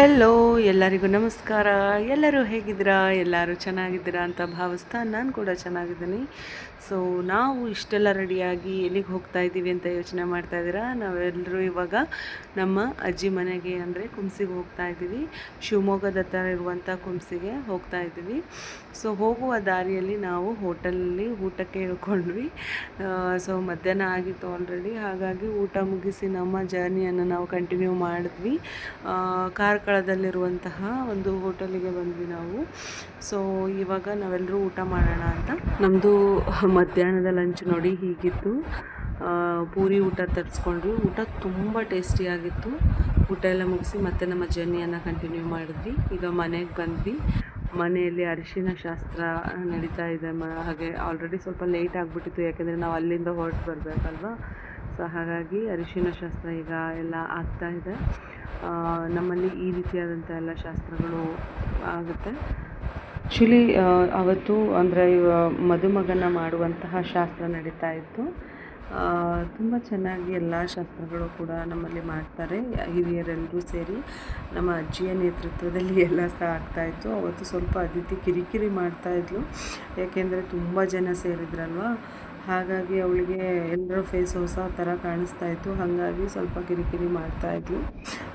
Hello ಎಲ್ಲರಿಗೂ ನಮಸ್ಕಾರ. ಎಲ್ಲರೂ ಹೇಗಿದ್ದೀರಾ? ಎಲ್ಲರೂ ಚೆನ್ನಾಗಿದ್ದೀರಾ ಅಂತ ಭಾವಿಸ್ತಾ ನಾನು ಕೂಡ ಚೆನ್ನಾಗಿದ್ದೀನಿ. ಸೊ ನಾವು ಇಷ್ಟೆಲ್ಲ ರೆಡಿಯಾಗಿ ಎಲ್ಲಿಗೆ ಹೋಗ್ತಾ ಇದ್ದೀವಿ ಅಂತ ಯೋಚನೆ ಮಾಡ್ತಾ ಇದ್ದೀರಾ? ನಾವೆಲ್ಲರೂ ಇವಾಗ ನಮ್ಮ ಅಜ್ಜಿ ಮನೆಗೆ ಅಂದರೆ ಕುಂಸಿಗೆ ಹೋಗ್ತಾ ಇದ್ದೀವಿ. ಶಿವಮೊಗ್ಗದ ಹತ್ರ ಇರುವಂಥ ಕುಂಸಿಗೆ ಹೋಗ್ತಾ ಇದ್ದೀವಿ. ಸೊ ಹೋಗುವ ದಾರಿಯಲ್ಲಿ ನಾವು ಹೋಟೆಲಲ್ಲಿ ಊಟಕ್ಕೆ ಇಳ್ಕೊಂಡ್ವಿ ಸೊ ಮಧ್ಯಾಹ್ನ ಆಗಿತ್ತು ಆಲ್ರೆಡಿ ಹಾಗಾಗಿ ಊಟ ಮುಗಿಸಿ ನಮ್ಮ ಜರ್ನಿಯನ್ನು ನಾವು ಕಂಟಿನ್ಯೂ ಮಾಡಿದ್ವಿ. ಕಾರ್ಕಳದಲ್ಲಿರುವಂತಹ ಒಂದು ಹೋಟೆಲಿಗೆ ಬಂದ್ವಿ ನಾವು. ಸೊ ಇವಾಗ ನಾವೆಲ್ಲರೂ ಊಟ ಮಾಡೋಣ ಅಂತ. ನಮ್ಮದು ಮಧ್ಯಾಹ್ನದ ಲಂಚ್ ನೋಡಿ ಹೀಗಿತ್ತು. ಪೂರಿ ಊಟ ತರಿಸ್ಕೊಂಡ್ವಿ. ಊಟ ತುಂಬ ಟೇಸ್ಟಿಯಾಗಿತ್ತು ಊಟ ಎಲ್ಲ ಮುಗಿಸಿ ಮತ್ತೆ ನಮ್ಮ ಜರ್ನಿಯನ್ನು ಕಂಟಿನ್ಯೂ ಮಾಡಿದ್ವಿ. ಈಗ ಮನೆಗೆ ಬಂದ್ವಿ. ಮನೆಯಲ್ಲಿ ಅರಿಶಿನ ಶಾಸ್ತ್ರ ನಡೀತಾ ಇದೆ ಮ, ಹಾಗೆ ಆಲ್ರೆಡಿ ಸ್ವಲ್ಪ ಲೇಟ್ ಆಗಿಬಿಟ್ಟಿತ್ತು, ಯಾಕೆಂದರೆ ನಾವು ಅಲ್ಲಿಂದ ಹೊರಟು ಬರಬೇಕಲ್ವಾ? ಸೊ ಹಾಗಾಗಿ ಅರಿಶಿನ ಶಾಸ್ತ್ರ ಈಗ ಎಲ್ಲ ಆಗ್ತಾ ಇದೆ. ನಮ್ಮಲ್ಲಿ ಈ ರೀತಿಯಾದಂಥ ಎಲ್ಲ ಶಾಸ್ತ್ರಗಳು ಆಗುತ್ತೆ. ಆ್ಯಕ್ಚುಲಿ ಅವತ್ತು ಅಂದರೆ ಮದುಮಗನ ಮಾಡುವಂತಹ ಶಾಸ್ತ್ರ ನಡೀತಾ ಇತ್ತು. ತುಂಬ ಚೆನ್ನಾಗಿ ಎಲ್ಲ ಶಾಸ್ತ್ರಗಳು ಕೂಡ ನಮ್ಮಲ್ಲಿ ಮಾಡ್ತಾರೆ. ಹಿರಿಯರೆಲ್ಲರೂ ಸೇರಿ ನಮ್ಮ ಅಜ್ಜಿಯ ನೇತೃತ್ವದಲ್ಲಿ ಎಲ್ಲ ಸಹ ಆಗ್ತಾಯಿತ್ತು ಅವತ್ತು ಸ್ವಲ್ಪ ಅದಿತಿ ಕಿರಿಕಿರಿ ಮಾಡ್ತಾಯಿದ್ಲು ಯಾಕೆಂದರೆ ತುಂಬ ಜನ ಸೇರಿದ್ರಲ್ವ? ಹಾಗಾಗಿ ಅವಳಿಗೆ ಎಲ್ಲರ ಫೇಸ್ ಹೊಸ ಥರ ಕಾಣಿಸ್ತಾ ಇತ್ತು. ಹಾಗಾಗಿ ಸ್ವಲ್ಪ ಕಿರಿಕಿರಿ ಮಾಡ್ತಾಯಿದ್ಲು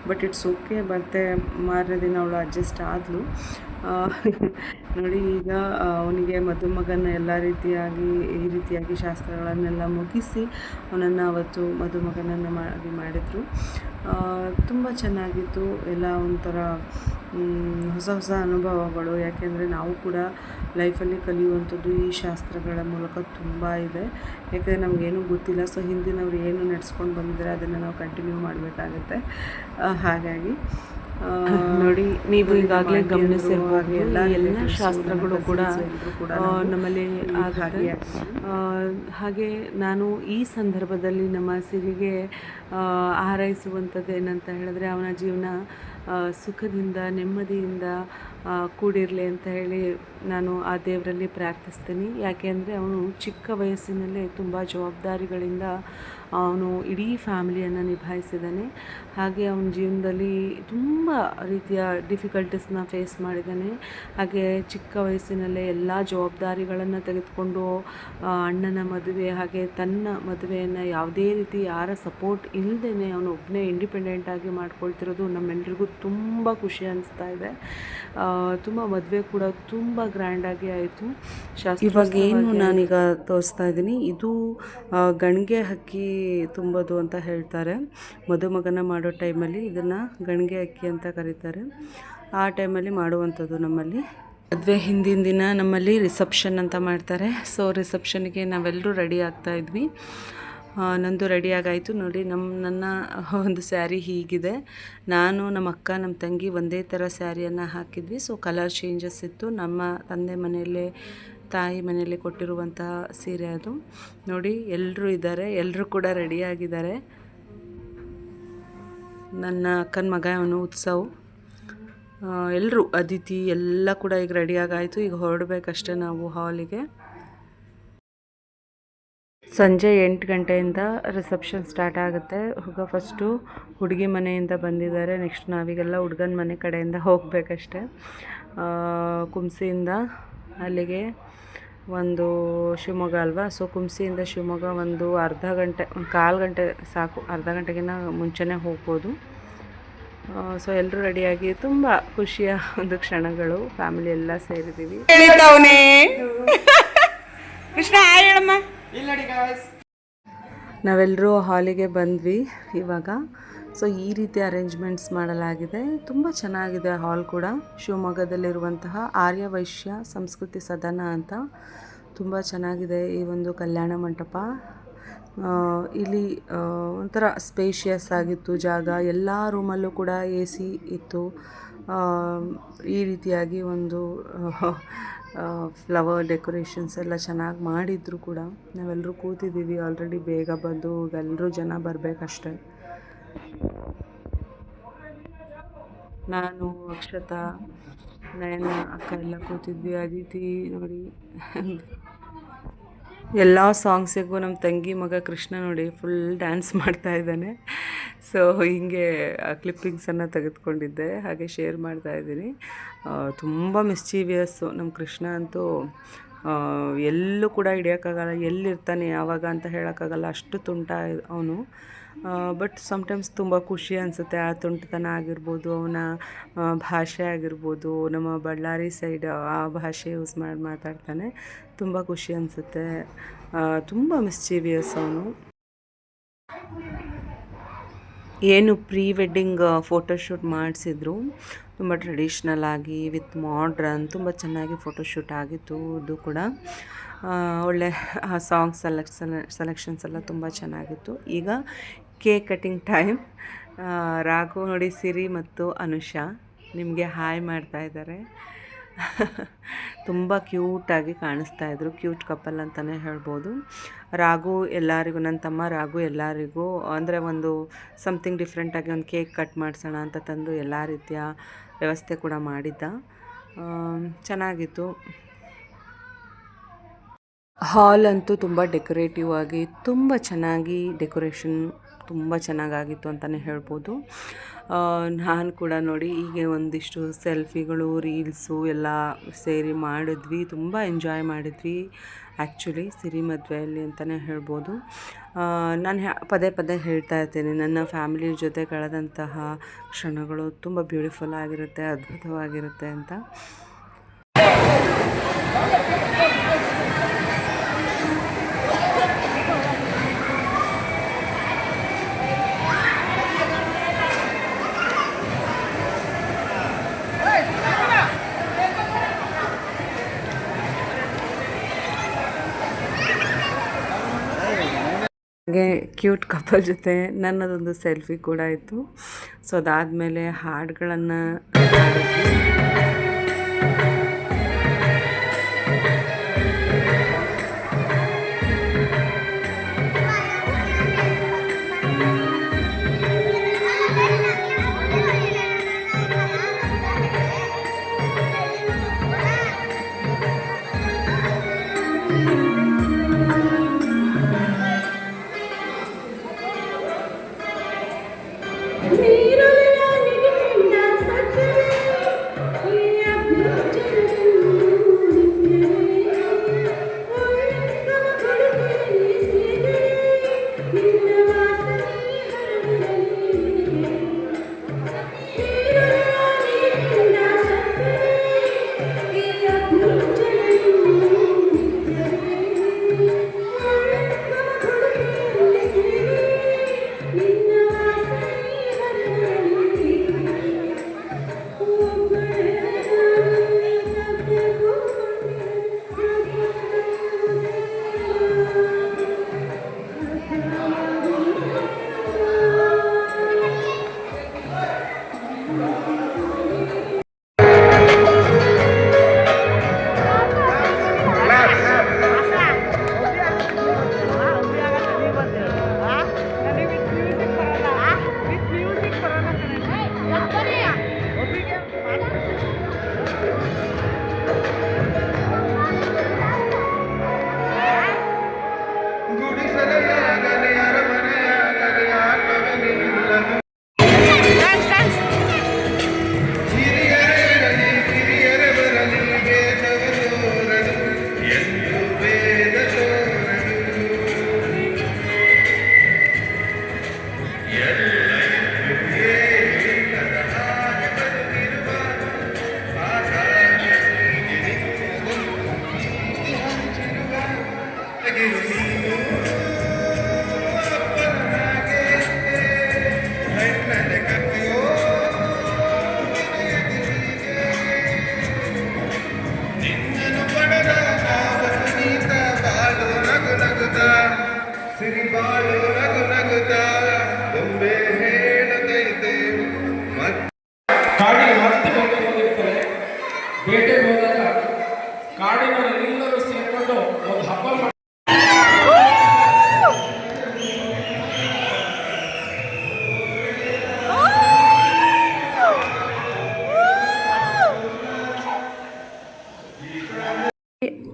ಬಟ್ ಇಟ್ಸ್ ಓಕೆ ಮತ್ತು ಮಾರನೇ ದಿನ ಅವಳು ಅಡ್ಜಸ್ಟ್ ಆದಳು ನೋಡಿ ಈಗ ಅವನಿಗೆ ಮದುಮಗನ ಎಲ್ಲ ರೀತಿಯಾಗಿ, ಈ ರೀತಿಯಾಗಿ ಶಾಸ್ತ್ರಗಳನ್ನೆಲ್ಲ ಮುಗಿಸಿ ಅವನನ್ನು ಅವತ್ತು ಮದುಮಗನನ್ನು ಮಾಡಿ ಮಾಡಿದರು. ತುಂಬ ಚೆನ್ನಾಗಿತ್ತು. ಎಲ್ಲ ಒಂಥರ ಹೊಸ ಹೊಸ ಅನುಭವಗಳು. ಯಾಕೆಂದರೆ ನಾವು ಕೂಡ ಲೈಫಲ್ಲಿ ಕಲಿಯುವಂಥದ್ದು ಈ ಶಾಸ್ತ್ರಗಳ ಮೂಲಕ ತುಂಬ ಇದೆ. ಯಾಕೆಂದರೆ ನಮಗೇನು ಗೊತ್ತಿಲ್ಲ. ಸೊ, ಹಿಂದಿನವ್ರು ಏನು ನಡೆಸ್ಕೊಂಡು ಬಂದಿದ್ದಾರೆ ಅದನ್ನು ನಾವು ಕಂಟಿನ್ಯೂ ಮಾಡಬೇಕಾಗತ್ತೆ. ಹಾಗಾಗಿ ನೋಡಿ ನೀವು ಈಗಾಗಲೇ ಗಮನಿಸಿರ್ಬೋದು ಎಲ್ಲ ಎಲ್ಲ ಶಾಸ್ತ್ರಗಳು ಕೂಡ ನಮ್ಮಲ್ಲಿ ಆಗುತ್ತೆ. ಹಾಗೆ ನಾನು ಈ ಸಂದರ್ಭದಲ್ಲಿ ನಮ್ಮ ಸಿರಿಗೆ ಹಾರೈಸುವಂಥದ್ದು ಏನಂತ ಹೇಳಿದ್ರೆ ಅವನ ಜೀವನ ಸುಖದಿಂದ ನೆಮ್ಮದಿಯಿಂದ ಕೂಡಿರಲಿ ಅಂತ ಹೇಳಿ ನಾನು ಆ ದೇವರಲ್ಲಿ ಪ್ರಾರ್ಥಿಸ್ತೀನಿ. ಯಾಕೆ ಅಂದರೆ ಅವನು ಚಿಕ್ಕ ವಯಸ್ಸಿನಲ್ಲೇ ತುಂಬ ಜವಾಬ್ದಾರಿಗಳಿಂದ ಅವನು ಇಡೀ ಫ್ಯಾಮಿಲಿಯನ್ನು ನಿಭಾಯಿಸಿದ್ದಾನೆ. ಹಾಗೆ ಅವನ ಜೀವನದಲ್ಲಿ ತುಂಬ ರೀತಿಯ ಡಿಫಿಕಲ್ಟೀಸ್ನ ಫೇಸ್ ಮಾಡಿದ್ದಾನೆ. ಹಾಗೆ ಚಿಕ್ಕ ವಯಸ್ಸಿನಲ್ಲೇ ಎಲ್ಲ ಜವಾಬ್ದಾರಿಗಳನ್ನು ತೆಗೆದುಕೊಂಡು ಅಣ್ಣನ ಮದುವೆ ಹಾಗೆ ತನ್ನ ಮದುವೆಯನ್ನು ಯಾವುದೇ ರೀತಿ ಯಾರ ಸಪೋರ್ಟ್ ಇಲ್ಲದೇ ಅವನು ಒಬ್ಬನೇ ಇಂಡಿಪೆಂಡೆಂಟಾಗಿ ಮಾಡ್ಕೊಳ್ತಿರೋದು ನಮ್ಮೆಲ್ರಿಗೂ ತುಂಬ ಖುಷಿ ಅನಿಸ್ತಾ ಇದೆ. ತುಂಬ ಮದುವೆ ಕೂಡ ತುಂಬ ಗ್ರ್ಯಾಂಡಾಗಿ ಆಯಿತು. ಇವಾಗ ಏನು ಶಾಸ್ತ್ರ ನಾನೀಗ ತೋರಿಸ್ತಾ ಇದ್ದೀನಿ. ಇದು ಗಣಿಗೆ ಹಕ್ಕಿ ತುಂಬೋದು ಅಂತ ಹೇಳ್ತಾರೆ. ಮದುಮಗನ ಮಾಡೋ ಟೈಮಲ್ಲಿ ಇದನ್ನು ಗಣಿಗೆ ಅಕ್ಕಿ ಅಂತ ಕರೀತಾರೆ. ಆ ಟೈಮಲ್ಲಿ ಮಾಡುವಂಥದ್ದು ನಮ್ಮಲ್ಲಿ. ಮದುವೆ ಹಿಂದಿನ ದಿನ ನಮ್ಮಲ್ಲಿ ರಿಸೆಪ್ಷನ್ ಅಂತ ಮಾಡ್ತಾರೆ. ಸೊ, ರಿಸೆಪ್ಷನ್ಗೆ ನಾವೆಲ್ಲರೂ ರೆಡಿ ಆಗ್ತಾ ಇದ್ವಿ. ನಂದು ರೆಡಿ ಆಗಾಯಿತು. ನೋಡಿ ನಮ್ಮ ನನ್ನ ಒಂದು ಸ್ಯಾರಿ ಹೀಗಿದೆ. ನಾನು ನಮ್ಮ ಅಕ್ಕ, ನಮ್ಮ ತಂಗಿ ಒಂದೇ ಥರ ಸ್ಯಾರಿಯನ್ನು ಹಾಕಿದ್ವಿ. ಸೊ, ಕಲರ್ ಚೇಂಜಸ್ ಇತ್ತು. ನಮ್ಮ ತಂದೆ ಮನೆಯಲ್ಲೇ ತಾಯಿ ಮನೆಯಲ್ಲಿ ಕೊಟ್ಟಿರುವಂತಹ ಸೀರೆ ಅದು. ನೋಡಿ ಎಲ್ಲರೂ ಇದ್ದಾರೆ ಎಲ್ಲರೂ ಕೂಡ ರೆಡಿಯಾಗಿದ್ದಾರೆ. ನನ್ನ ಅಕ್ಕನ ಮಗ ಅವನು ಉತ್ಸವ. ಎಲ್ಲರೂ ಅದಿತಿ, ಎಲ್ಲ ಕೂಡ ಈಗ ರೆಡಿಯಾಗಾಯಿತು. ಈಗ ಹೊರಡಬೇಕಷ್ಟೇ ನಾವು ಹಾಲಿಗೆ. ಸಂಜೆ ಎಂಟು ಗಂಟೆಯಿಂದ ರಿಸೆಪ್ಷನ್ ಸ್ಟಾರ್ಟ್ ಆಗುತ್ತೆ. ಹುಡುಗ ಫಸ್ಟು ಹುಡುಗಿ ಮನೆಯಿಂದ ಬಂದಿದ್ದಾರೆ. ನೆಕ್ಸ್ಟ್ ನಾವೀಗೆಲ್ಲ ಹುಡುಗನ ಮನೆ ಕಡೆಯಿಂದ ಹೋಗಬೇಕಷ್ಟೆ. ಕುಂಸಿಯಿಂದ ಅಲ್ಲಿಗೆ ಒಂದು ಶಿವಮೊಗ್ಗ ಅಲ್ವಾ? ಸೊ ಕುಂಸಿಯಿಂದ ಶಿವಮೊಗ್ಗ ಒಂದು ಅರ್ಧ ಗಂಟೆ ಒಂದು ಕಾಲು ಗಂಟೆ ಸಾಕು. ಅರ್ಧ ಗಂಟೆಗಿನ್ನ ಮುಂಚೆನೇ ಹೋಗ್ಬೋದು. ಸೊ ಎಲ್ಲರೂ ರೆಡಿಯಾಗಿ ತುಂಬ ಖುಷಿಯ ಒಂದು ಕ್ಷಣಗಳು. ಫ್ಯಾಮಿಲಿ ಎಲ್ಲ ಸೇರಿದ್ದೀವಿ ಕೃಷ್ಣ ನಾವೆಲ್ಲರೂ ಹಾಲಿಗೆ ಬಂದ್ವಿ ಇವಾಗ. ಸೊ ಈ ರೀತಿ ಅರೇಂಜ್ಮೆಂಟ್ಸ್ ಮಾಡಲಾಗಿದೆ. ತುಂಬ ಚೆನ್ನಾಗಿದೆ ಹಾಲ್ ಕೂಡ. ಶಿವಮೊಗ್ಗದಲ್ಲಿರುವಂತಹ ಆರ್ಯ ವೈಶ್ಯ ಸಂಸ್ಕೃತಿ ಸದನ ಅಂತ ತುಂಬ ಚೆನ್ನಾಗಿದೆ ಈ ಒಂದು ಕಲ್ಯಾಣ ಮಂಟಪ. ಇಲ್ಲಿ ಒಂಥರ ಸ್ಪೇಷಿಯಸ್ ಆಗಿತ್ತು ಜಾಗ. ಎಲ್ಲ ರೂಮಲ್ಲೂ ಕೂಡ ಎ ಸಿ ಇತ್ತು. ಈ ರೀತಿಯಾಗಿ ಒಂದು ಫ್ಲವರ್ ಡೆಕೋರೇಷನ್ಸ್ ಎಲ್ಲ ಚೆನ್ನಾಗಿ ಮಾಡಿದ್ರು ಕೂಡ. ನಾವೆಲ್ಲರೂ ಕೂತಿದ್ದೀವಿ ಆಲ್ರೆಡಿ ಬೇಗ ಬಂದು ಎಲ್ಲರೂ ಜನ ಬರಬೇಕಷ್ಟೆ. ನಾನು, ಅಕ್ಷತಾ, ನಯನ, ಅಕ್ಕ ಎಲ್ಲ ಕೂತಿದ್ವಿ. ಅದಿತಿ ನೋಡಿ ಎಲ್ಲ ಸಾಂಗ್ಸಿಗೂ ನಮ್ಮ ತಂಗಿ ಮಗ ಕೃಷ್ಣ ನೋಡಿ ಫುಲ್ ಡ್ಯಾನ್ಸ್ ಮಾಡ್ತಾ ಇದ್ದಾನೆ. ಸೊ ಹೀಗೆ ಕ್ಲಿಪ್ಪಿಂಗ್ಸನ್ನು ತೆಗೆದುಕೊಂಡಿದ್ದೆ. ಹಾಗೆ ಶೇರ್ ಮಾಡ್ತಾ ಇದ್ದೀನಿ. ತುಂಬ ಮಿಸ್ಚೀವಿಯಸ್ಸು ನಮ್ಮ ಕೃಷ್ಣ ಅಂತೂ ಎಲ್ಲೂ ಕೂಡ ಹಿಡಿಯೋಕ್ಕಾಗಲ್ಲ. ಎಲ್ಲಿರ್ತಾನೆ, ಯಾವಾಗ ಅಂತ ಹೇಳೋಕ್ಕಾಗಲ್ಲ. ಅಷ್ಟು ತುಂಟ ಅವನು. ಬಟ್ ಸಮ್ಟೈಮ್ಸ್ ತುಂಬ ಖುಷಿ ಅನಿಸುತ್ತೆ. ಆ ತುಂಟತನ ಆಗಿರ್ಬೋದು, ಅವನ ಭಾಷೆ ಆಗಿರ್ಬೋದು, ನಮ್ಮ ಬಳ್ಳಾರಿ ಸೈಡ್ ಆ ಭಾಷೆ ಯೂಸ್ ಮಾಡಿ, ಮಾತಾಡ್ತಾನೆ. ತುಂಬ ಖುಷಿ ಅನಿಸುತ್ತೆ. ತುಂಬ ಮಿಸ್ಚೀವಿಯಸ್ ಅವನು. ಏನು ಪ್ರೀ ವೆಡ್ಡಿಂಗ್ ಫೋಟೋಶೂಟ್ ಮಾಡಿಸಿದ್ರು. ತುಂಬ ಟ್ರೆಡಿಷ್ನಲ್ ಆಗಿ ವಿತ್ ಮಾಡ್ರನ್ ತುಂಬ ಚೆನ್ನಾಗಿ ಫೋಟೋಶೂಟ್ ಆಗಿತ್ತು ಅದು ಕೂಡ. ಒಳ್ಳೆ ಸಾಂಗ್ ಸೆಲೆಕ್ಷನ್ ಸೆಲೆಕ್ಷನ್ಸ್ ಎಲ್ಲ ತುಂಬ ಚೆನ್ನಾಗಿತ್ತು. ಈಗ ಕೇಕ್ ಕಟಿಂಗ್ ಟೈಮ್. ರಾಘು ನೋಡಿ ಸಿರಿ ಮತ್ತು ಅನುಷಾ ನಿಮಗೆ ಹಾಯ್ ಮಾಡ್ತಾ ಇದ್ದಾರೆ. ತುಂಬ ಕ್ಯೂಟಾಗಿ ಕಾಣಿಸ್ತಾ ಇದ್ರು. ಕ್ಯೂಟ್ ಕಪಲ್ ಅಂತಲೇ ಹೇಳ್ಬೋದು. ರಾಘು ಎಲ್ಲರಿಗೂ ನನ್ನ ತಮ್ಮ ರಾಘು ಎಲ್ಲರಿಗೂ, ಅಂದರೆ ಒಂದು ಸಮಥಿಂಗ್ ಡಿಫ್ರೆಂಟಾಗಿ ಒಂದು ಕೇಕ್ ಕಟ್ ಮಾಡಿಸೋಣ ಅಂತ ತಂದು ಎಲ್ಲ ರೀತಿಯ ವ್ಯವಸ್ಥೆ ಕೂಡ ಮಾಡಿದ್ದ. ಚೆನ್ನಾಗಿತ್ತು. ಹಾಲ್ ಅಂತೂ ತುಂಬ ಡೆಕೋರೇಟಿವ್ ಆಗಿ, ತುಂಬ ಚೆನ್ನಾಗಿ ಡೆಕೋರೇಷನ್ ತುಂಬ ಚೆನ್ನಾಗಾಗಿತ್ತು ಅಂತಲೇ ಹೇಳ್ಬೋದು. ನಾನು ಕೂಡ ನೋಡಿ ಹೀಗೆ ಒಂದಿಷ್ಟು ಸೆಲ್ಫಿಗಳು, ರೀಲ್ಸು ಎಲ್ಲ ಸೇರಿ ಮಾಡಿದ್ವಿ. ತುಂಬ ಎಂಜಾಯ್ ಮಾಡಿದ್ವಿ ಆ್ಯಕ್ಚುಲಿ ಸಿರಿ ಮದುವೆಯಲ್ಲಿ ಅಂತಲೇ ಹೇಳ್ಬೋದು ನಾನು ಪದೇ ಪದೇ ಹೇಳ್ತಾ ಇರ್ತೀನಿ. ನನ್ನ ಫ್ಯಾಮಿಲಿ ಜೊತೆ ಕಳೆದಂತಹ ಕ್ಷಣಗಳು ತುಂಬ ಬ್ಯೂಟಿಫುಲ್ ಆಗಿರುತ್ತೆ, ಅದ್ಭುತವಾಗಿರುತ್ತೆ ಅಂತ. ಹಾಗೆ ಕ್ಯೂಟ್ ಕಪಲ್ ಜೊತೆ ನನ್ನದೊಂದು ಸೆಲ್ಫಿ ಕೂಡ ಇತ್ತು ಸೊ ಅದಾದಮೇಲೆ ಹಾಡುಗಳನ್ನು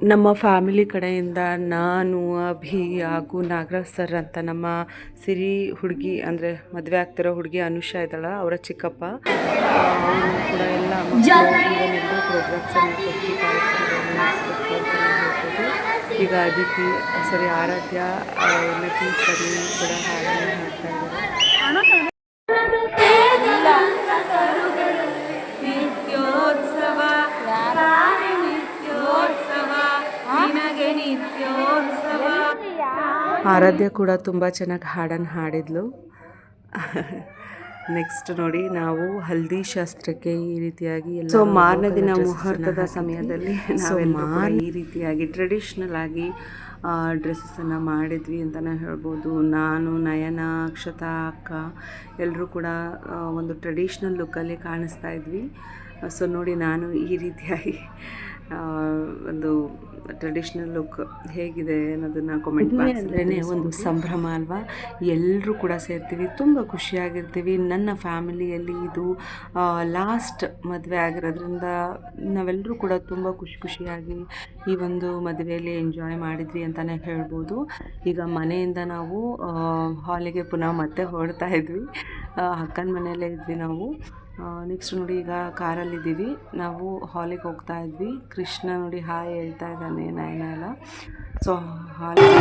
ನಮ್ಮ ಫ್ಯಾಮಿಲಿ ಕಡೆಯಿಂದ ನಾನು ಅಭಿ ಹಾಗೂ ನಾಗರಾಜ್ ಸರ್ ಅಂತ ನಮ್ಮ ಸಿರಿ ಹುಡುಗಿ ಅಂದರೆ ಮದುವೆ ಆಗ್ತಿರೋ ಹುಡುಗಿ ಅನುಷಾ ಇದ್ದಾಳ ಅವರ ಚಿಕ್ಕಪ್ಪ. ಅವನು ಕೂಡ ಎಲ್ಲ ಪ್ರೋಗ್ರಾಮ್ಸನ್ನು ಈಗ ಅದಿತಿ ಸರಿ ಆರಾಧ್ಯ ಸರಿ ಕೂಡ ಹಾಡನ್ನು ಹಾಡ್ತಾ ಆರಾಧ್ಯ ಕೂಡ ತುಂಬ ಚೆನ್ನಾಗಿ ಹಾಡನ್ನು ಹಾಡಿದ್ಲು. ನೆಕ್ಸ್ಟ್ ನೋಡಿ ನಾವು ಹಲ್ದಿ ಶಾಸ್ತ್ರಕ್ಕೆ ಈ ರೀತಿಯಾಗಿ ಸೊ ಮಾರನೇ ದಿನ ಮುಹೂರ್ತದ ಸಮಯದಲ್ಲಿ ನಾವೆಲ್ಲರೂ ಕೂಡ ಈ ರೀತಿಯಾಗಿ ಟ್ರೆಡಿಷ್ನಲ್ ಆಗಿ ಡ್ರೆಸ್ಸನ್ನು ಮಾಡಿದ್ವಿ ಅಂತಲೇ ಹೇಳ್ಬೋದು. ನಾನು ನಯನ ಅಕ್ಷತಾ ಅಕ್ಕ ಎಲ್ಲರೂ ಕೂಡ ಒಂದು ಟ್ರೆಡಿಷ್ನಲ್ ಲುಕ್ಕಲ್ಲಿ ಕಾಣಿಸ್ತಾ ಇದ್ವಿ. ಸೊ ನೋಡಿ ನಾನು ಈ ರೀತಿಯಾಗಿ ಒಂದು ಟ್ರೆಡಿಷ್ನಲ್ ಲುಕ್ ಹೇಗಿದೆ ಅನ್ನೋದನ್ನು ಕಾಮೆಂಟ್ ಅಂದ್ರೇ ಒಂದು ಸಂಭ್ರಮ ಅಲ್ವಾ? ಎಲ್ಲರೂ ಕೂಡ ಸೇರ್ತೀವಿ ತುಂಬ ಖುಷಿಯಾಗಿರ್ತೀವಿ. ನನ್ನ ಫ್ಯಾಮಿಲಿಯಲ್ಲಿ ಇದು ಲಾಸ್ಟ್ ಮದುವೆ ಆಗಿರೋದ್ರಿಂದ ನಾವೆಲ್ಲರೂ ಕೂಡ ತುಂಬ ಖುಷಿ ಖುಷಿಯಾಗಿ ಈ ಒಂದು ಮದುವೆಯಲ್ಲಿ ಎಂಜಾಯ್ ಮಾಡಿದ್ವಿ ಅಂತಲೇ ಹೇಳ್ಬೋದು. ಈಗ ಮನೆಯಿಂದ ನಾವು ಹಾಲಿಗೆ ಪುನಃ ಮತ್ತೆ ಹೊರಡ್ತಾ ಇದ್ವಿ. ಅಕ್ಕನ ಮನೆಯಲ್ಲೇ ಇದ್ವಿ ನಾವು. ನೆಕ್ಸ್ಟ್ ನೋಡಿ ಈಗ ಕಾರಲ್ಲಿದ್ದೀವಿ. ನಾವು ಹಾಲಿಗೆ ಹೋಗ್ತಾ ಇದ್ವಿ. ಕೃಷ್ಣ ನೋಡಿ ಹಾಯ್ ಹೇಳ್ತಾ ಇದ್ದಾನೆ, ನಯನ ಎಲ್ಲ. ಸೊ ಹಾಲಿಗೆ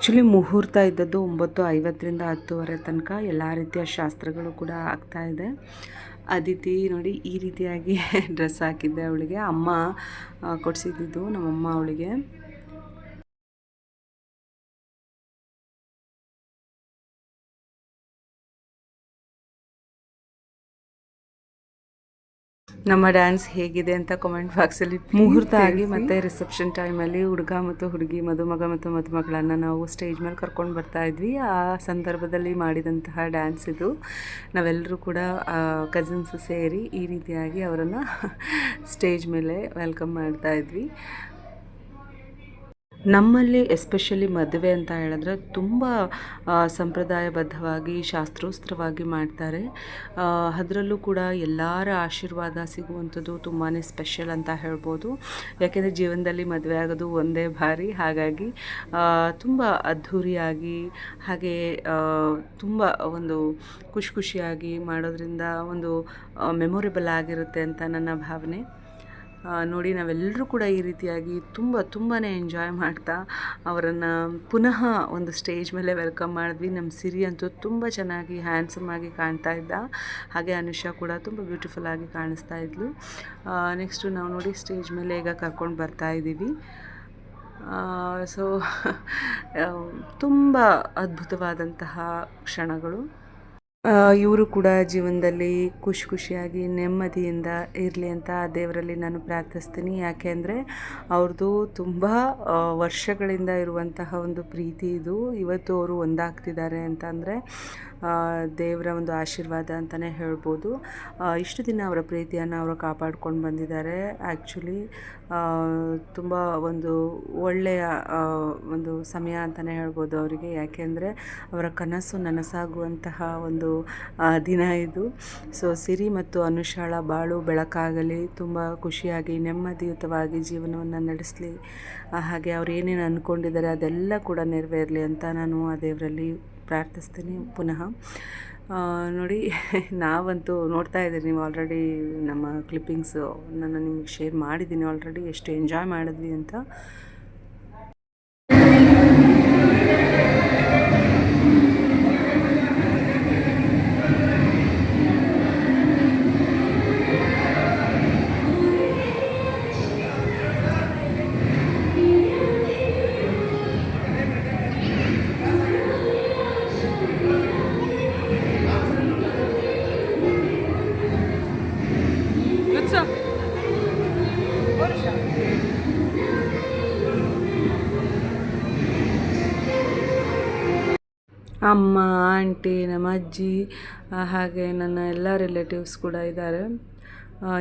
ಆ್ಯಕ್ಚುಲಿ ಮುಹೂರ್ತ ಇದ್ದದ್ದು ಒಂಬತ್ತು ಐವತ್ತರಿಂದ ಹತ್ತುವರೆ ತನಕ ಎಲ್ಲ ರೀತಿಯ ಶಾಸ್ತ್ರಗಳು ಕೂಡ ಆಗ್ತಾ ಇದೆ. ಅದಿತಿ ನೋಡಿ ಈ ರೀತಿಯಾಗಿ ಡ್ರೆಸ್ ಹಾಕಿದ್ದೆ ಅವಳಿಗೆ. ಅಮ್ಮ ಕೊಡಿಸಿದ್ದು ನಮ್ಮಮ್ಮ ಅವಳಿಗೆ. ನಮ್ಮ ಡ್ಯಾನ್ಸ್ ಹೇಗಿದೆ ಅಂತ ಕಮೆಂಟ್ ಬಾಕ್ಸಲ್ಲಿ ಮುಹೂರ್ತ ಆಗಿ ಮತ್ತೆ ರಿಸೆಪ್ಷನ್ ಟೈಮಲ್ಲಿ ಹುಡುಗ ಮತ್ತು ಹುಡುಗಿ ಮದುಮಗ ಮತ್ತು ಮದುಮಗಳನ್ನು ನಾವು ಸ್ಟೇಜ್ ಮೇಲೆ ಕರ್ಕೊಂಡು ಬರ್ತಾ ಇದ್ವಿ. ಆ ಸಂದರ್ಭದಲ್ಲಿ ಮಾಡಿದಂತಹ ಡ್ಯಾನ್ಸ್ ಇದು. ನಾವೆಲ್ಲರೂ ಕೂಡ ಕಸಿನ್ಸ್ ಸೇರಿ ಈ ರೀತಿಯಾಗಿ ಅವರನ್ನು ಸ್ಟೇಜ್ ಮೇಲೆ ವೆಲ್ಕಮ್ ಮಾಡ್ತಾ ಇದ್ವಿ. ನಮ್ಮಲ್ಲಿ ಎಸ್ಪೆಷಲಿ ಮದುವೆ ಅಂತ ಹೇಳಿದ್ರೆ ತುಂಬ ಸಂಪ್ರದಾಯಬದ್ಧವಾಗಿ, ಶಾಸ್ತ್ರೋಸ್ತ್ರವಾಗಿ ಮಾಡ್ತಾರೆ. ಅದರಲ್ಲೂ ಕೂಡ ಎಲ್ಲರ ಆಶೀರ್ವಾದ ಸಿಗುವಂಥದ್ದು ತುಂಬಾ ಸ್ಪೆಷಲ್ ಅಂತ ಹೇಳ್ಬೋದು. ಯಾಕೆಂದರೆ ಜೀವನದಲ್ಲಿ ಮದುವೆ ಆಗೋದು ಒಂದೇ ಬಾರಿ. ಹಾಗಾಗಿ ತುಂಬ ಅದ್ಧೂರಿಯಾಗಿ, ಹಾಗೆ ತುಂಬ ಒಂದು ಖುಷಿ ಖುಷಿಯಾಗಿ ಮಾಡೋದ್ರಿಂದ ಒಂದು ಮೆಮೊರೇಬಲ್ ಆಗಿರುತ್ತೆ ಅಂತ ನನ್ನ ಭಾವನೆ. ನೋಡಿ, ನಾವೆಲ್ಲರೂ ಕೂಡ ಈ ರೀತಿಯಾಗಿ ತುಂಬ ತುಂಬಾ ಎಂಜಾಯ್ ಮಾಡ್ತಾ ಅವರನ್ನು ಪುನಃ ಒಂದು ಸ್ಟೇಜ್ ಮೇಲೆ ವೆಲ್ಕಮ್ ಮಾಡಿದ್ವಿ. ನಮ್ಮ ಸಿರಿ ಅಂತೂ ತುಂಬ ಚೆನ್ನಾಗಿ ಹ್ಯಾಂಡ್ಸಮ್ ಆಗಿ ಕಾಣ್ತಾ ಇದ್ದ. ಹಾಗೆ ಅನುಷಾ ಕೂಡ ತುಂಬ ಬ್ಯೂಟಿಫುಲ್ ಆಗಿ ಕಾಣಿಸ್ತಾ ಇದ್ಲು. ನೆಕ್ಸ್ಟು ನಾವು ನೋಡಿ ಸ್ಟೇಜ್ ಮೇಲೆ ಈಗ ಕರ್ಕೊಂಡು ಬರ್ತಾ ಇದ್ದೀವಿ. ಸೊ ತುಂಬ ಅದ್ಭುತವಾದಂತಹ ಕ್ಷಣಗಳು. ಇವರು ಕೂಡ ಜೀವನದಲ್ಲಿ ಖುಷಿ ಖುಷಿಯಾಗಿ ನೆಮ್ಮದಿಯಿಂದ ಇರಲಿ ಅಂತ ಆ ದೇವರಲ್ಲಿ ನಾನು ಪ್ರಾರ್ಥಿಸ್ತೀನಿ. ಯಾಕೆಂದರೆ ಅವ್ರದ್ದು ತುಂಬ ವರ್ಷಗಳಿಂದ ಇರುವಂತಹ ಒಂದು ಪ್ರೀತಿ ಇದು. ಇವತ್ತು ಅವರು ಒಂದಾಗ್ತಿದ್ದಾರೆ ಅಂತಂದರೆ ದೇವರ ಒಂದು ಆಶೀರ್ವಾದ ಅಂತಲೇ ಹೇಳ್ಬೋದು. ಇಷ್ಟು ದಿನ ಅವರ ಪ್ರೀತಿಯನ್ನು ಅವರು ಕಾಪಾಡ್ಕೊಂಡು ಬಂದಿದ್ದಾರೆ. ಆ್ಯಕ್ಚುಲಿ ತುಂಬ ಒಂದು ಒಳ್ಳೆಯ ಒಂದು ಸಮಯ ಅಂತಲೇ ಹೇಳ್ಬೋದು ಅವರಿಗೆ. ಯಾಕೆಂದರೆ ಅವರ ಕನಸು ನನಸಾಗುವಂತಹ ಒಂದು ದಿನ ಇದು. ಸೊ ಸಿರಿ ಮತ್ತು ಅನುಷಾಳ ಬಾಳು ಬೆಳಕಾಗಲಿ. ತುಂಬ ಖುಷಿಯಾಗಿ, ನೆಮ್ಮದಿಯುತವಾಗಿ ಜೀವನವನ್ನು ನಡೆಸಲಿ. ಹಾಗೆ ಅವ್ರು ಏನೇನು ಅಂದ್ಕೊಂಡಿದ್ದಾರೆ ಅದೆಲ್ಲ ಕೂಡ ನೆರವೇರಲಿ ಅಂತ ನಾನು ಆ ದೇವರಲ್ಲಿ ಪ್ರಾರ್ಥಿಸ್ತೀನಿ ಪುನಃ. ನೋಡಿ, ನಾವಂತೂ ನೋಡ್ತಾ ಇದ್ದೀರಿ ನೀವು ಆಲ್ರೆಡಿ ನಮ್ಮ ಕ್ಲಿಪ್ಪಿಂಗ್ಸು ನಾನು ನಿಮಗೆ ಶೇರ್ ಮಾಡಿದ್ದೀನಿ ಆಲ್ರೆಡಿ ಎಷ್ಟು ಎಂಜಾಯ್ ಮಾಡಿದ್ವಿ ಅಂತ. ಅಮ್ಮ ಆಂಟಿ ನಮ್ಮ ಅಜ್ಜಿ ಹಾಗೆ ನನ್ನ ಎಲ್ಲ ರಿಲೇಟಿವ್ಸ್ ಕೂಡ ಇದ್ದಾರೆ.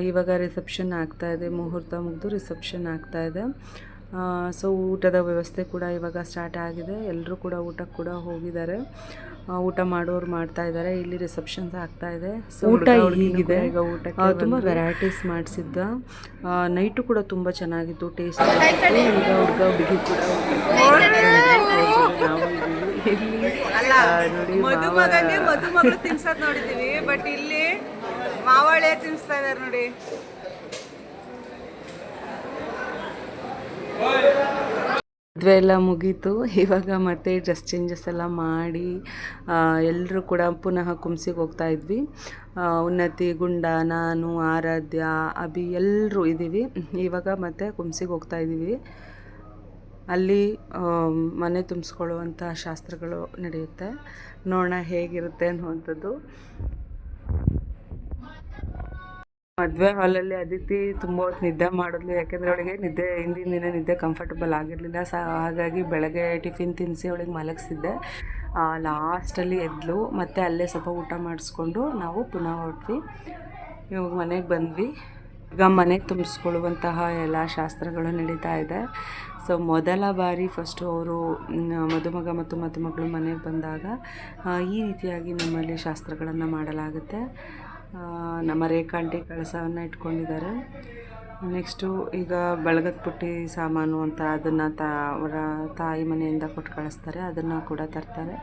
ಇವಾಗ ರಿಸೆಪ್ಷನ್ ಆಗ್ತಾ ಇದೆ ಮುಹೂರ್ತ ಮುಗಿದು ರಿಸೆಪ್ಷನ್ ಆಗ್ತಾ ಇದೆ. ಸೊ ಊಟದ ವ್ಯವಸ್ಥೆ ಕೂಡ ಇವಾಗ ಸ್ಟಾರ್ಟ್ ಆಗಿದೆ. ಎಲ್ಲರೂ ಕೂಡ ಊಟಕ್ಕೆ ಕೂಡ ಹೋಗಿದ್ದಾರೆ. ಊಟ ಮಾಡೋರು ಮಾಡ್ತಾ ಇದ್ದಾರೆ. ಇಲ್ಲಿ ರಿಸೆಪ್ಷನ್ಸ್ ಆಗ್ತಾ ಇದೆ. ಸೊ ಊಟ ಹೀಗಿದೆ? ಈಗ ಊಟಕ್ಕೆ ತುಂಬ ವೆರೈಟೀಸ್ ಮಾಡಿಸಿದ್ದ. ನೈಟು ಕೂಡ ತುಂಬ ಚೆನ್ನಾಗಿತ್ತು ಟೇಸ್ಟ್ ಈಗ ಹುಡುಗ ಹುಡುಗಿ ಕೂಡ ನಾವು ನೋಡಿ ಮದುಮಗಳು ತಿನ್ಸೋದ್ ನೋಡಿದೀವಿ ಬಟ್ ಇಲ್ಲಿ ಮಾವಳೆ ತಿನ್ಸ್ತಾ ಇದಾರೆ ನೋಡಿ. ಮದುವೆ ಎಲ್ಲ ಮುಗೀತು. ಇವಾಗ ಮತ್ತೆ ಡ್ರೆಸ್ ಚೇಂಜಸ್ ಎಲ್ಲ ಮಾಡಿ ಎಲ್ಲರೂ ಕೂಡ ಪುನಃ ಕುಮ್ಸಿಗೆ ಹೋಗ್ತಾ ಇದ್ವಿ. ಉನ್ನತಿ ಗುಂಡ ನಾನು ಆರಾಧ್ಯ ಅಭಿ ಎಲ್ಲರೂ ಇದ್ದೀವಿ ಇವಾಗ ಮತ್ತೆ ಕುಮ್ಸಿಗೆ ಹೋಗ್ತಾ ಇದ್ದೀವಿ ಅಲ್ಲಿ ಮನೆ ತುಂಬಿಸ್ಕೊಳ್ಳುವಂಥ ಶಾಸ್ತ್ರಗಳು ನಡೆಯುತ್ತೆ. ನೋಡೋಣ ಹೇಗಿರುತ್ತೆ ಅನ್ನುವಂಥದ್ದು. ಮದುವೆ ಹಾಲಲ್ಲಿ ಅದಿತಿ ತುಂಬ ಹೊತ್ತು ನಿದ್ದೆ ಮಾಡಿದ್ಲು. ಯಾಕೆಂದರೆ ಅವಳಿಗೆ ನಿದ್ದೆ, ಹಿಂದಿನ ದಿನ ನಿದ್ದೆ ಕಂಫರ್ಟಬಲ್ ಆಗಿರಲಿಲ್ಲ. ಸ, ಹಾಗಾಗಿ ಬೆಳಗ್ಗೆ ಟಿಫಿನ್ ತಿನ್ನಿಸಿ ಅವಳಿಗೆ ಮಲಗಿಸಿದ್ದೆ. ಲಾಸ್ಟಲ್ಲಿ ಎದ್ಲು. ಮತ್ತು ಅಲ್ಲೇ ಸ್ವಲ್ಪ ಊಟ ಮಾಡಿಸ್ಕೊಂಡು ನಾವು ಪುನಃ ಹೊರಟ್ವಿ. ಇವಾಗ ಮನೆಗೆ ಬಂದ್ವಿ. ಈಗ ಮನೆಗೆ ತುಂಬಿಸ್ಕೊಳ್ಳುವಂತಹ ಎಲ್ಲ ಶಾಸ್ತ್ರಗಳು ನಡೀತಾ ಇದೆ. ಸೊ ಮೊದಲ ಬಾರಿ ಫಸ್ಟು ಅವರು ಮದುಮಗ ಮತ್ತು ಮದುಮಗಳು ಮನೆಗೆ ಬಂದಾಗ ಈ ರೀತಿಯಾಗಿ ನಮ್ಮಲ್ಲಿ ಶಾಸ್ತ್ರಗಳನ್ನು ಮಾಡಲಾಗುತ್ತೆ. ನಮ್ಮ ರೇಖಾಂಟಿ ಕಳಸವನ್ನು ಇಟ್ಕೊಂಡಿದ್ದಾರೆ. ನೆಕ್ಸ್ಟು ಈಗ ಬಳಗದ ಪುಟ್ಟಿ ಸಾಮಾನು ಅಂತ ಅದನ್ನು ತಾ, ಅವರ ತಾಯಿ ಮನೆಯಿಂದ ಕೊಟ್ಟು ಕಳಿಸ್ತಾರೆ. ಅದನ್ನು ಕೂಡ ತರ್ತಾರೆ.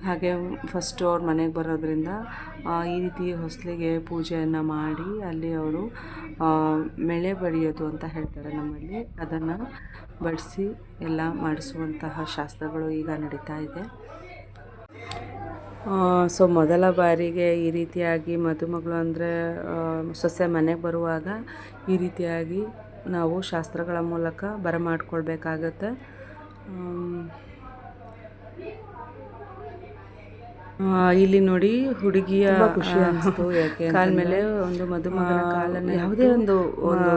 ಹಾಗೆ ಫಸ್ಟು ಅವ್ರ ಮನೆಗೆ ಬರೋದ್ರಿಂದ ಈ ರೀತಿ ಹೊಸಲಿಗೆ ಪೂಜೆಯನ್ನು ಮಾಡಿ ಅಲ್ಲಿ ಅವರು ಮೆಳೆ ಬಡಿಯೋದು ಅಂತ ಹೇಳ್ತಾರೆ ನಮ್ಮಲ್ಲಿ. ಅದನ್ನು ಬಡಿಸಿ ಎಲ್ಲ ಮಾಡಿಸುವಂತಹ ಶಾಸ್ತ್ರಗಳು ಈಗ ನಡೀತಾ ಇದೆ. ಸೊ ಮೊದಲ ಬಾರಿಗೆ ಈ ರೀತಿಯಾಗಿ ಮದುಮಗಳು ಅಂದರೆ ಸೊಸೆ ಮನೆಗೆ ಬರುವಾಗ ಈ ರೀತಿಯಾಗಿ ನಾವು ಶಾಸ್ತ್ರಗಳ ಮೂಲಕ ಬರಮಾಡ್ಕೊಳ್ಬೇಕಾಗತ್ತೆ ಆಮ್, ಆ, ಇಲ್ಲಿ ನೋಡಿ ಹುಡುಗಿಯ ಖುಷಿ ಅನಿಸ್ತು ಕಾಲ ಮೇಲೆ ಒಂದು ಮದುಮಗನ ಕಾಲನ್ನ ಯಾವುದೇ ಒಂದು ಒಂದು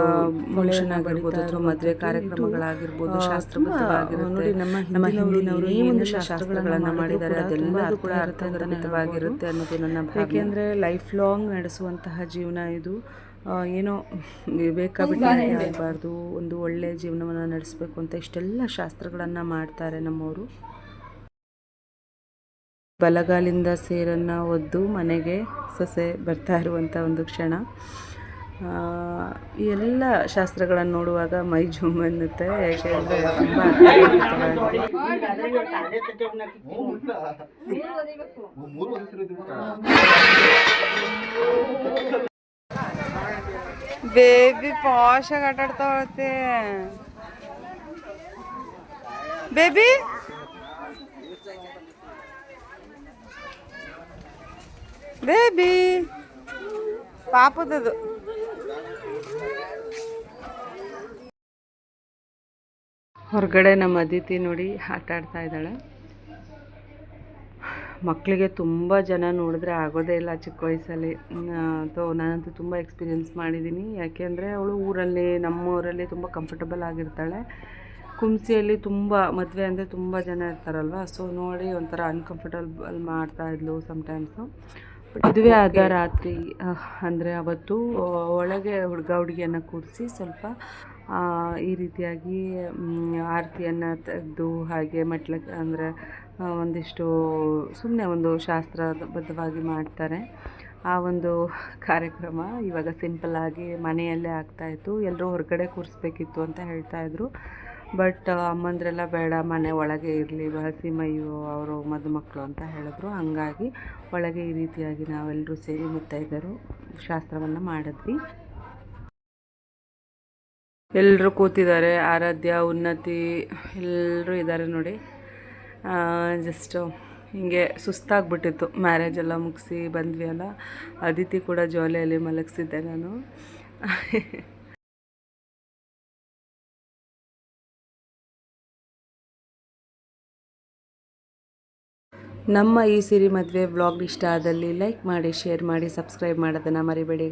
ಫಂಕ್ಷನ್ ಆಗಿರ್ಬೋದು ಅಥವಾ ಮದುವೆ ಕಾರ್ಯಕ್ರಮಗಳಾಗಿರ್ಬೋದು ಶಾಸ್ತ್ರಬದ್ಧವಾಗಿರುತ್ತೆ. ನೋಡಿ ನಮ್ಮ ನಮ್ಮ ಹಿಂದಿನವರು ಒಂದು ಶಾಸ್ತ್ರಗಳನ್ನ ಮಾಡಿದ್ದಾರೆ ಅದೆಲ್ಲ ಕೂಡ ಅರ್ಥಗರ್ಭಿತವಾಗಿರುತ್ತೆ ಅನ್ನೋದು ನನ್ನ ಯಾಕೆಂದ್ರೆ ಲೈಫ್ ಲಾಂಗ್ ನಡೆಸುವಂತಹ ಜೀವನ ಇದು. ಏನೋ ಬೇಕಾಬಿಟ್ಟು ಆಗಬಾರ್ದು ಒಂದು ಒಳ್ಳೆಯ ಜೀವನವನ್ನು ನಡೆಸಬೇಕು ಅಂತ ಇಷ್ಟೆಲ್ಲ ಶಾಸ್ತ್ರಗಳನ್ನು ಮಾಡ್ತಾರೆ ನಮ್ಮವರು. ಬಲಗಾಲಿಂದ ಸೇರನ್ನು ಒದ್ದು ಮನೆಗೆ ಸೊಸೆ ಬರ್ತಾ ಇರುವಂಥ ಒಂದು ಕ್ಷಣ. ಎಲ್ಲ ಶಾಸ್ತ್ರಗಳನ್ನು ನೋಡುವಾಗ ಮೈ ಜುಮ್ ಅನ್ನುತ್ತೆ ಯಾಕೆಂದರೆ ಬೇಬಿ ಪಾಶಾಗಿ ಆಟಾಡ್ತಾ ಬೇಬಿ? ಬೇಬಿ. ಪಾಪದದು. ಹೊರಗಡೆ ನಮ್ಮ ಅದಿತಿ ನೋಡಿ ಆಟ ಆಡ್ತಾ ಇದ್ದಾಳೆ. ಮಕ್ಕಳಿಗೆ ತುಂಬ ಜನ ನೋಡಿದ್ರೆ ಆಗೋದೇ ಇಲ್ಲ ಚಿಕ್ಕ ವಯಸ್ಸಲ್ಲಿ. ಅಥವಾ ನಾನಂತೂ ತುಂಬ ಎಕ್ಸ್ಪೀರಿಯೆನ್ಸ್ ಮಾಡಿದ್ದೀನಿ. ಯಾಕೆಂದರೆ ಅವಳು ಊರಲ್ಲಿ, ನಮ್ಮ ಊರಲ್ಲಿ ತುಂಬ ಕಂಫರ್ಟಬಲ್ ಆಗಿರ್ತಾಳೆ. ಕುಂಸಿಯಲ್ಲಿ ತುಂಬ, ಮದುವೆ ಅಂದರೆ ತುಂಬ ಜನ ಇರ್ತಾರಲ್ವ? ಸೊ ನೋಡಿ ಒಂಥರ ಅನ್ಕಂಫರ್ಟಬಲ್ ಮಾಡ್ತಾ ಸಮ್ ಸಮ್ಟೈಮ್ಸು ಮದುವೆ ಆದ ರಾತ್ರಿ ಅಂದರೆ ಅವತ್ತು ಒಳಗೆ ಹುಡುಗ ಹುಡುಗಿಯನ್ನು ಕೂರಿಸಿ ಸ್ವಲ್ಪ ಈ ರೀತಿಯಾಗಿ ಆರತಿಯನ್ನು ತೆಗೆದು ಹಾಗೆ ಮೆಟ್ಲ ಅಂದರೆ ಒಂದಿಷ್ಟು ಸುಮ್ಮನೆ ಒಂದು ಶಾಸ್ತ್ರಬದ್ಧವಾಗಿ ಮಾಡ್ತಾರೆ. ಆ ಒಂದು ಕಾರ್ಯಕ್ರಮ ಇವಾಗ ಸಿಂಪಲ್ಲಾಗಿ ಮನೆಯಲ್ಲೇ ಆಗ್ತಾಯಿತ್ತು ಎಲ್ಲರೂ ಹೊರಗಡೆ ಕೂರಿಸ್ಬೇಕಿತ್ತು ಅಂತ ಹೇಳ್ತಾಯಿದ್ರು ಬಟ್ ಅಮ್ಮಂದ್ರೆಲ್ಲ ಬೇಡ, ಮನೆ ಒಳಗೆ ಇರಲಿ ಹಸಿ ಮೈಯು ಅವರು ಮದುಮಕ್ಕಳು ಅಂತ ಹೇಳಿದ್ರು. ಹಾಗಾಗಿ ಒಳಗೆ ಈ ರೀತಿಯಾಗಿ ನಾವೆಲ್ಲರೂ ಸೇರಿ ಮುತ್ತೈದರು ಶಾಸ್ತ್ರವನ್ನು ಮಾಡಿದ್ವಿ. ಎಲ್ಲರೂ ಕೂತಿದ್ದಾರೆ, ಆರಾಧ್ಯ, ಉನ್ನತಿ ಎಲ್ಲರೂ ಇದ್ದಾರೆ ನೋಡಿ. ಜಸ್ಟು ಹೀಗೆ ಸುಸ್ತಾಗ್ಬಿಟ್ಟಿತ್ತು. ಮ್ಯಾರೇಜ್ ಎಲ್ಲ ಮುಗಿಸಿ ಬಂದ್ವಿ ಅಲ್ಲ. ಅದಿತಿ ಕೂಡ ಜೋಲೆಯಲ್ಲಿ ಮಲಗಿಸಿದ್ದೆ ನಾನು. ನಮ್ಮ ಈ ಸಿರಿ ಮದುವೆ ವ್ಲಾಗ್ ಇಷ್ಟ ಆದಲ್ಲಿ ಲೈಕ್ ಮಾಡಿ ಶೇರ್ ಮಾಡಿ ಸಬ್ಸ್ಕ್ರೈಬ್ ಮಾಡೋದನ್ನು ಮರಿಬೇಡಿ.